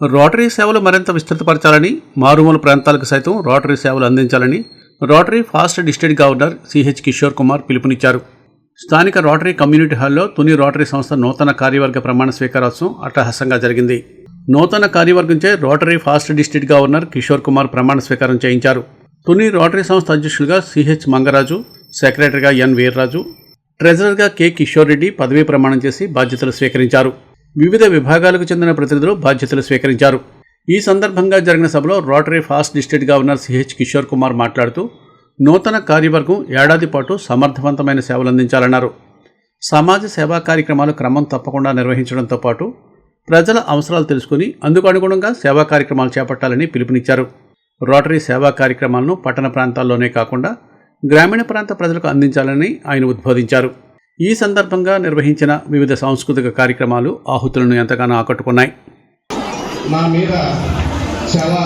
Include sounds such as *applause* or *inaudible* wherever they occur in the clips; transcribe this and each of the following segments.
Rotary సేవలు మరింత విస్తృతపరచాలని మారుమూల ప్రాంతాలకు సైతం రోటరీ సేవలు అందించాలని Rotary past district governor CH Kishore Kumar పిలుపునిచ్చారు. స్థానిక రోటరీ కమ్యూనిటీ హాల్లో తుని రోటరీ సంస్థ నూతన కార్యవర్గ ప్రమాణ స్వీకారోత్సవం అట్టహాసంగా జరిగింది. నూతన కార్యవర్గంచే Rotary past district governor Kishore Kumar ప్రమాణ స్వీకారం చేయించారు. తుని రోటరీ సంస్థ అధ్యక్షులుగా సిహెచ్ మంగరాజు సెక్రటరీగా ఎన్ వీర్రాజు ట్రెజరర్గా కె కిషోర్ రెడ్డి పదవీ ప్రమాణం చేసి బాధ్యతలు స్వీకరించారు. వివిధ విభాగాలకు చెందిన ప్రతినిధులు బాధ్యతలు స్వీకరించారు. ఈ సందర్భంగా జరిగిన సభలో Rotary past district governor CH Kishore Kumar మాట్లాడుతూ నూతన కార్యవర్గం ఏడాది పాటు సమర్థవంతమైన సేవలు అందించాలన్నారు సమాజ సేవా కార్యక్రమాలు క్రమం తప్పకుండా నిర్వహించడంతో పాటు ప్రజల అవసరాలు తెలుసుకుని అందుకు అనుగుణంగా సేవా కార్యక్రమాలు చేపట్టాలని పిలుపునిచ్చారు. రోటరీ సేవా కార్యక్రమాలను పట్టణ ప్రాంతాల్లోనే కాకుండా గ్రామీణ ప్రాంత ప్రజలకు అందించాలని ఆయన ఉద్బోధించారు. ఈ సందర్భంగా నిర్వహించిన వివిధ సాంస్కృతిక కార్యక్రమాలు ఆహుతులను ఎంతగానో ఆకట్టుకున్నాయి. నా మీద చాలా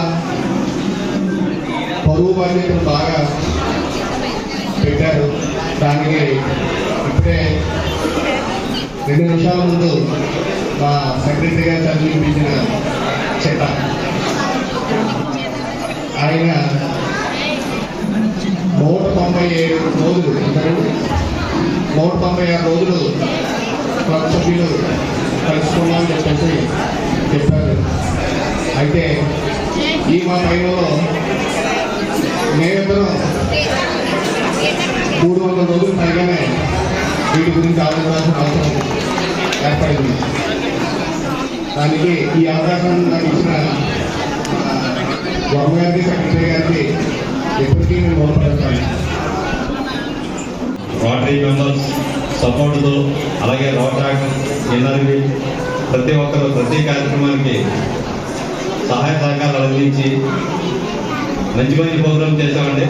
పరువు బాధ్యతలు బాగా పెట్టారు. దానికి ఇప్పుడే రెండు నిమిషాల ముందు మా సెక్రటరీ గారు చదివించిన చెట్ట ఆయన నూట తొంభై ఏడు రోజులు ఇద్దరు నూట తొంభై ఆరు రోజులు క్లబ్ సభ్యులు కలుసుకున్నామని చెప్పేసి చెప్పారు. అయితే ఈ మా టైంలో మేమిద్దరం మూడు వందల రోజులు పైగానే వీటి గురించి ఆలోచించాల్సిన అవసరం ఏర్పడింది. దానికి ఈ అవకాశం నాకు ఇచ్చిన గవర్నమెంట్ సెక్రటరీ గారికి మెంబర్స్ సపోర్టుతో అలాగే రోటాక్ ఎన్ఆర్వి ప్రతి ఒక్కరు ప్రతి కార్యక్రమానికి సహాయ సహకారాలు అందించి మంచి మంచి ప్రోగ్రామ్ చేశామండి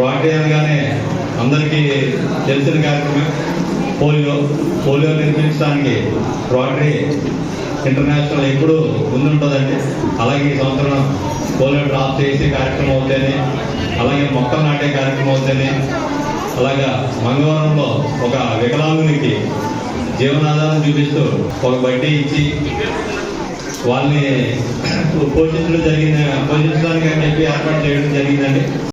రోటరీ అనగానే అందరికీ తెలిసిన కార్యక్రమం. పోలియో పోలియో నిర్మించడానికి రోటరీ ఇంటర్నేషనల్ ఎప్పుడు ముందుంటుందండి. అలాగే ఈ సంవత్సరం పోలియో డ్రాప్ చేసే కార్యక్రమం అవుతేనే అలాగే మొక్కలు నాటే కార్యక్రమం అవుతేనే అలాగా మంగళవారంలో ఒక వికలాంగునికి జీవనాధారం చూపిస్తూ ఒక బట్టి ఇచ్చి వాళ్ళని *clears throat* పోషించడం జరిగింది పోషించడానికి అని చెప్పి ఏర్పాటు చేయడం జరిగిందండి.